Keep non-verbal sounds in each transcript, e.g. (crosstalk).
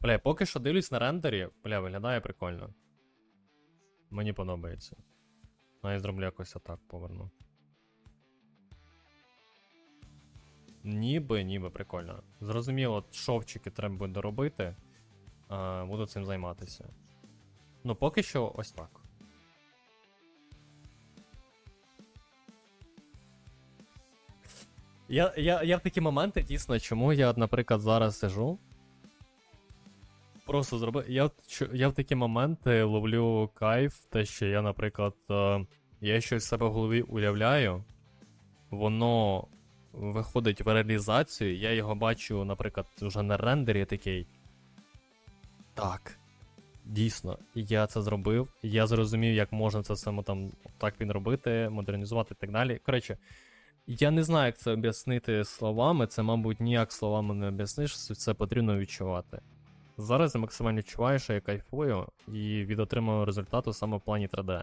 Бля, поки що дивлюсь на рендері, бля, виглядає прикольно. Мені подобається. Ну, я зроблю якось отак поверну. Ніби, ніби прикольно. Зрозуміло, шовчики треба буде доробити. А, буду цим займатися. Ну, поки що ось так. Я, я, я в такі моменти дійсно, чому я, наприклад, зараз сижу. Просто зроби. Я, я в такі моменти ловлю кайф, те, що я, наприклад, е, я щось себе в голові уявляю, воно виходить в реалізацію, я його бачу, наприклад, вже на рендері такий. Так. Дійсно, я це зробив. Я зрозумів, як можна це саме там так він робити, модернізувати і так далі. Коротше, я не знаю, як це об'яснити словами. Це, мабуть, ніяк словами не об'ясниш, це потрібно відчувати. Зараз я максимально відчуваю, що я кайфую і від отриманого результату саме в плані 3D.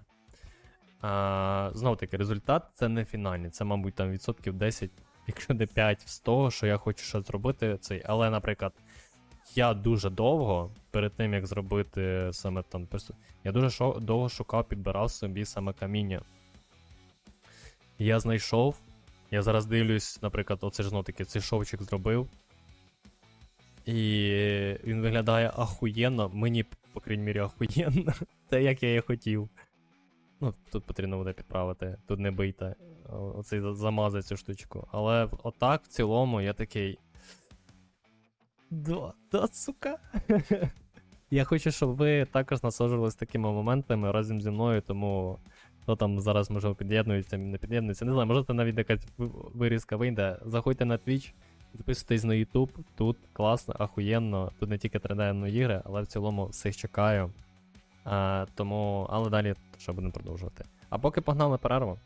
А, знов таки, результат це не фінальний, це, мабуть, там відсотків 10, якщо не 5 з того, що я хочу ще зробити цей. Але, наприклад, я дуже довго, перед тим як зробити саме там. Я дуже шо- довго шукав, підбирав собі саме каміння. Я знайшов. Я зараз дивлюсь, наприклад, оце ж знов таки цей шовчик зробив. І він виглядає ахуєнно. Мені, по крайній мірі, ахуєнно. (laughs) Те, як я і хотів. Ну, тут потрібно буде підправити, тут не бийте. Оцей за- цю штучку. Але отак, в цілому, я такий. Да, да, сука. (laughs) я хочу, щоб ви також насолоджувались такими моментами разом зі мною, тому хто там зараз може під'єднується, не під'єднується. Не знаю, може навіть якась вирізка вийде. Заходьте на Twitch, підписуйтесь на YouTube. Тут класно, ахуєнно. Тут не тільки 3D, но ігри, але в цілому всіх чекаю. А, тому, але далі що будемо продовжувати. А поки погнали перерву.